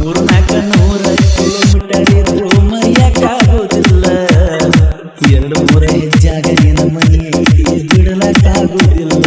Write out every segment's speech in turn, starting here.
ಮೂರು ನಾಲ್ಕು ನೂರ ಕಿಲೋಮೀಟರ್ ಇದ್ರು ಮರೆಯಕ್ಕಾಗೋದಿಲ್ಲ ಎರಡು ಮೂರ ಜಾಗ ನಿನ್ನ ಮನೆಯ ಬಿಡಲಕ್ಕಾಗೋದಿಲ್ಲ.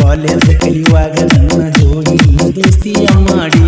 ಕಾಲೇಜ್ ಕಲಿಯುವಾಗ ನನ್ನ ಜೋಡಿ ದೋಸ್ತಿಯ ಮಾಡಿ.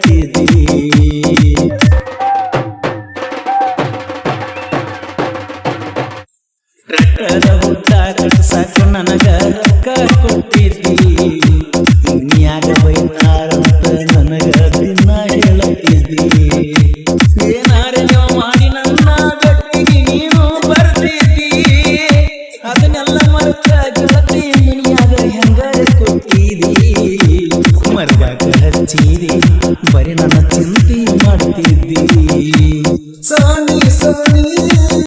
ಬೆಳಕಿದಿ ಟ್ರ್ಯಾಕ್ಟರ್ ಹುತ್ತ ಕಟ್ಸಾಕ ನನಗ ರೊಕ್ಕ ಕೊಟ್ಟಿದ್ದಿ ದುನಿಯಾಗ ಬೈತಾರಂತ ನನಗ ದಿನ ಹೇಳತ್ತಿದ್ದಿ ಏನಾರೆ ಮಾಡಿ ನನ್ನ ಗಟ್ಟಿಗೆ ನೀನು ಬರ್ತಿದ್ದಿ ಅದನ್ನೆಲ್ಲ ಮರ್ತಾಗ ಹಚ್ಚಿರಿ ಬರೀ ನನ್ನ ಚಿಂತೆ ಮಾಡ್ತಿದ್ದೀರಿ ಸಾಣಿ ಸಾಣಿ